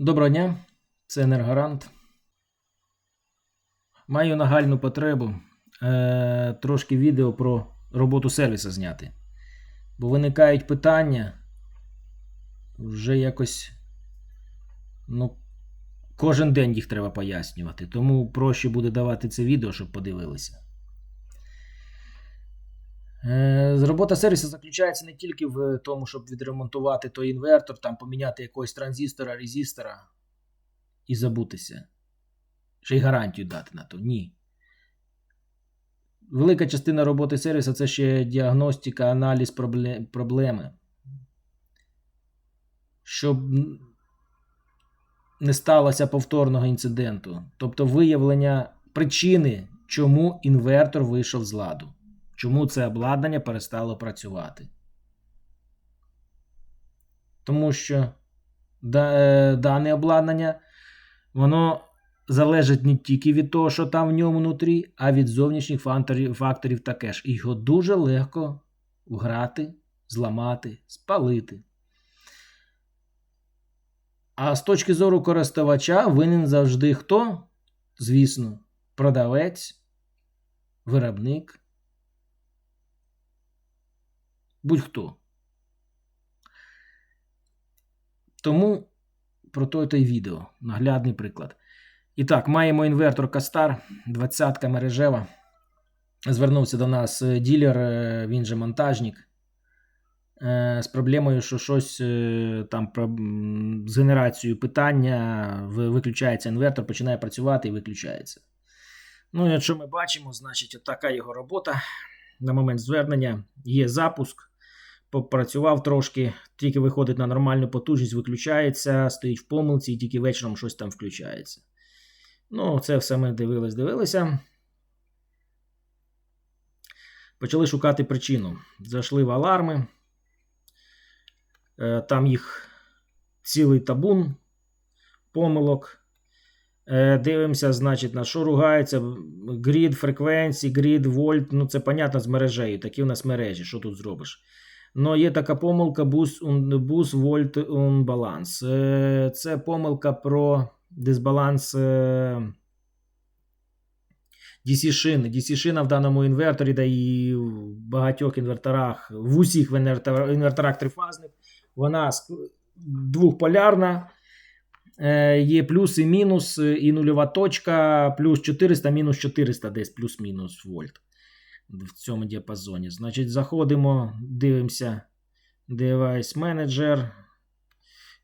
Доброго дня, це Енергорант. Маю нагальну потребу е, трошки відео про роботу сервіса зняти. Бо виникають питання вже якось. Ну, кожен день їх треба пояснювати. Тому проще буде давати це відео, щоб подивилися. Е, Робота сервісу заключається не тільки в тому, щоб відремонтувати той інвертор, там поміняти якогось транзистора, резистора і забутися. Ще й гарантію дати на то. Ні. Велика частина роботи сервісу це ще діагностика, аналіз проблеми. Щоб не сталося повторного інциденту. Тобто виявлення причини, чому інвертор вийшов з ладу. Чому це обладнання перестало працювати? Тому що е, дане обладнання воно залежить не тільки від того, що там в ньому внутрі, а від зовнішніх факторів, також. І його дуже легко вграти, зламати, спалити. А з точки зору користувача винен завжди хто? Звісно, продавець, виробник. Будь-хто. Тому про то й відео. Наглядний приклад. І так, маємо інвертор Кастар, 20-ка мережева. Звернувся до нас е, ділер, е, він же монтажник. е, З проблемою, що щось там з генерацією питання, виключається інвертор, починає працювати і виключається. Ну, якщо ми бачимо, значить, от така його робота на момент звернення. Є запуск, попрацював трошки, тільки виходить на нормальну потужність, виключається, стоїть в помилці, і тільки вечором щось там включається. Ну, це все ми дивились, дивилися. Почали шукати причину. Зайшли в аларми. Е, Там їх цілий табун помилок. Е, Дивимося, значить, на що ругається. Грід, фреквенції, грід, вольт. Ну, це понятно з мережею. Такі у нас мережі. Що тут зробиш? Ну, є така помилка бус вольт баланс. Це помилка про дисбаланс е, DC-шини. DC-шина в даному інверторі, да і в багатьох інверторах, в усіх інверторах трифазних, вона двохполярна. Е, Є плюс і мінус, е, і нульова точка, плюс 400, мінус 400, десь плюс-мінус вольт в цьому діапазоні. Значить, заходимо, дивимося Device Manager.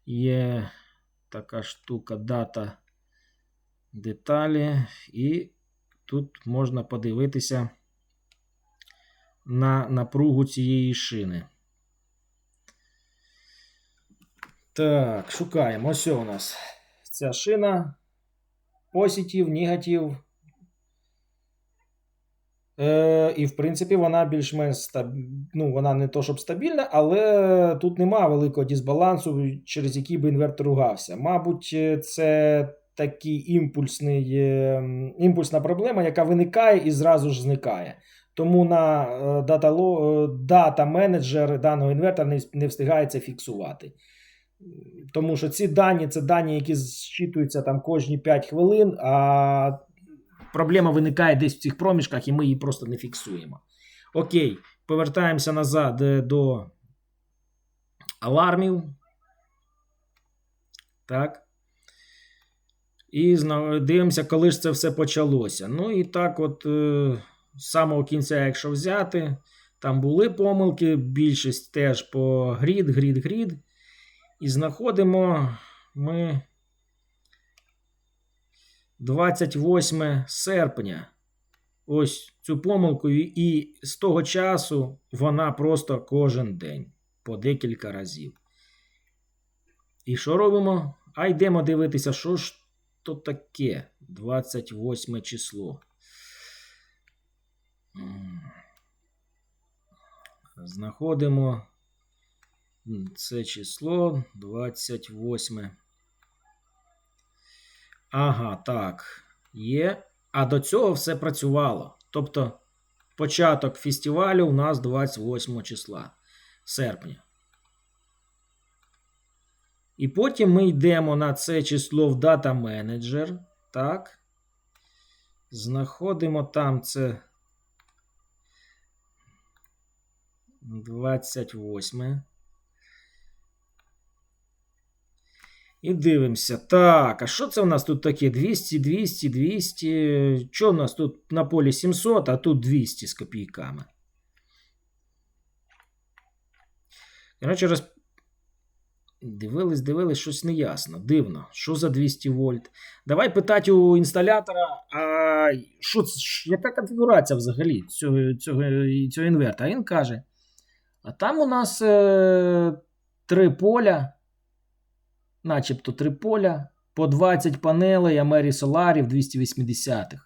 Є така штука, дата деталі. І тут можна подивитися на напругу цієї шини. Так, шукаємо. Ось у нас ця шина. Позитив, негатив. Е, і, в принципі, вона більш-менш стаб... ну, вона не то, щоб стабільна, але тут нема великого дисбалансу, через який би інвертор ругався. Мабуть, е, це такий імпульсний, е, імпульсна проблема, яка виникає і зразу ж зникає. Тому на е, дата, менеджер даного інвертора не встигає це фіксувати. Тому що ці дані це дані, які зчитуються там кожні 5 хвилин, а проблема виникає десь в цих проміжках, і ми її просто не фіксуємо. Окей, повертаємося назад е, до алармів. Так. І дивимося, коли ж це все почалося. Ну і так, от е, з самого кінця, якщо взяти, там були помилки, більшість теж по грід, грід, грід. І знаходимо ми 28 серпня. Ось цю помилку, і- з того часу вона просто кожен день по декілька разів. І що робимо? А йдемо дивитися, що ж то таке 28 число. Знаходимо це число 28. Ага, так. Є. А до цього все працювало. Тобто, початок фестивалю у нас 28 числа серпня. І потім ми йдемо на це число в Data Manager. Так. Знаходимо там це 28. І дивимося. Так, а що це у нас тут таке? 200, 200, 200. Що у нас тут на полі 700, а тут 200 з копійками? Коротше, роз... дивились, дивились, щось неясно. Дивно. Що за 200 вольт? Давай питати у інсталятора, а що це, яка конфігурація взагалі цього, цього, цього інвертора? А він каже: а там у нас е, три поля, начебто три поля, по 20 панелей Амері Соларів 280-х.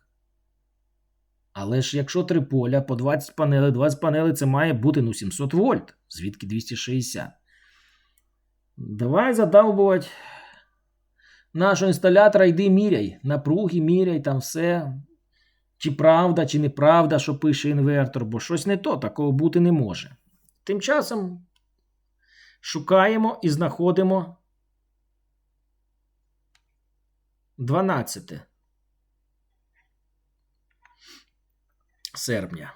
Але ж якщо три поля по 20 панелей, 20 панелей це має бути ну 700 вольт, звідки 260. Давай задовбувати нашого інсталятора, йди міряй. Напруги міряй, там все. Чи правда, чи неправда, що пише інвертор, бо щось не то, такого бути не може. Тим часом шукаємо і знаходимо 12 серпня.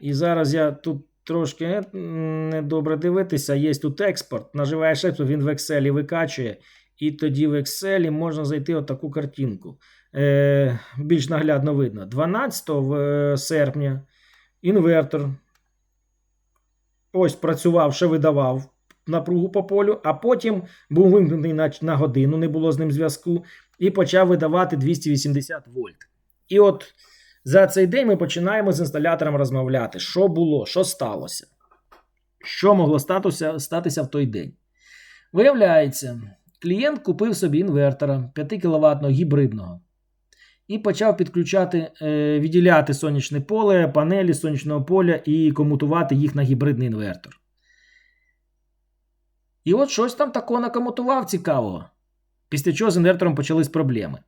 І зараз я тут трошки е, недобре дивитися. Є тут експорт. Наживаєш експорт, він в Excel викачує. І тоді в Excel можна зайти отаку картинку. Е, більш наглядно видно. 12 в- е, серпня інвертор. Ось працював, ще видавав напругу по полю, а потім був вимкнений на, на годину, не було з ним зв'язку, і почав видавати 280 вольт. І от за цей день ми починаємо з інсталятором розмовляти, що було, що сталося, що могло статуся, статися в той день. Виявляється, клієнт купив собі інвертора 5 кВт гібридного і почав підключати, е, відділяти сонячне поле, панелі сонячного поля і комутувати їх на гібридний інвертор. І от щось там такого накомутував цікавого. Після чого з інвертором почались проблеми.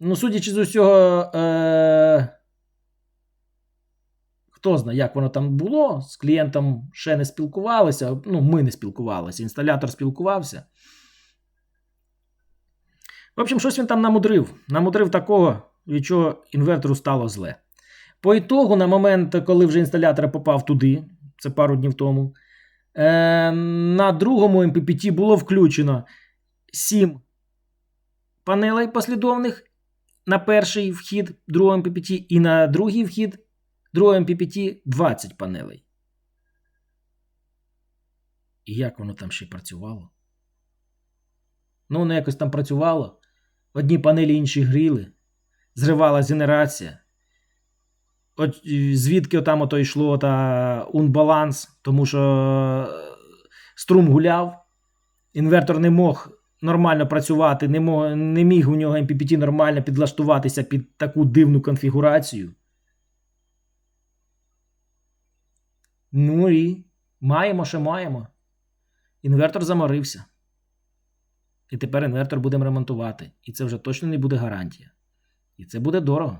Ну, судячи з усього, е- хто знає, як воно там було, з клієнтом ще не спілкувалися. Ну, ми не спілкувалися, інсталятор спілкувався. В общем, щось він там намудрив. Намудрив такого, від чого інвертору стало зле. По ітогу, на момент, коли вже інсталятор попав туди, це пару днів тому, е, на другому MPPT було включено 7 панелей послідовних на перший вхід другого MPPT і на другий вхід другого MPPT 20 панелей. І як воно там ще працювало? Ну, воно якось там працювало. Одні панелі інші гріли, зривалась генерація. От звідки там ото йшло та унбаланс, тому що е, струм гуляв, інвертор не мог нормально працювати, не, мог, не міг у нього MPPT нормально підлаштуватися під таку дивну конфігурацію. Ну і маємо, що маємо. Інвертор заморився. І тепер інвертор будемо ремонтувати. І це вже точно не буде гарантія. І це буде дорого.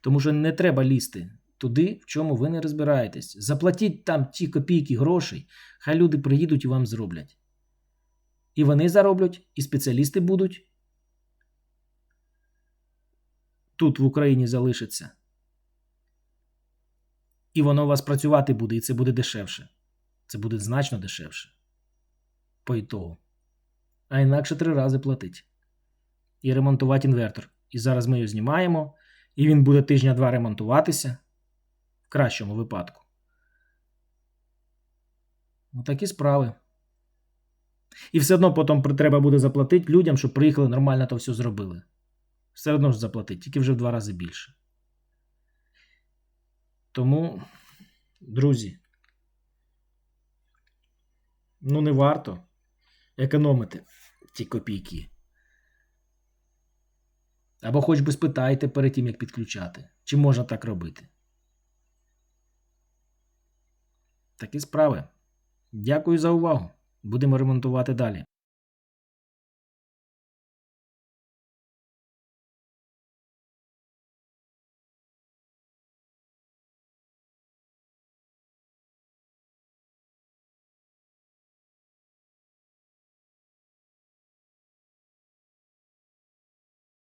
Тому що не треба лізти туди, в чому ви не розбираєтесь. Заплатіть там ті копійки грошей, хай люди приїдуть і вам зроблять. І вони зароблять, і спеціалісти будуть. Тут в Україні залишиться. І воно у вас працювати буде, і це буде дешевше. Це буде значно дешевше. По ітогу. А інакше три рази платить. І ремонтувати інвертор. І зараз ми його знімаємо, і він буде тижня-два ремонтуватися. В кращому випадку. Отакі справи. І все одно потім треба буде заплатити людям, щоб приїхали нормально то все зробили. Все одно ж заплатити, тільки вже в два рази більше. Тому, друзі, ну не варто економити ті копійки. Або хоч би спитайте перед тим, як підключати, чи можна так робити. Такі справи. Дякую за увагу. Будемо ремонтувати далі.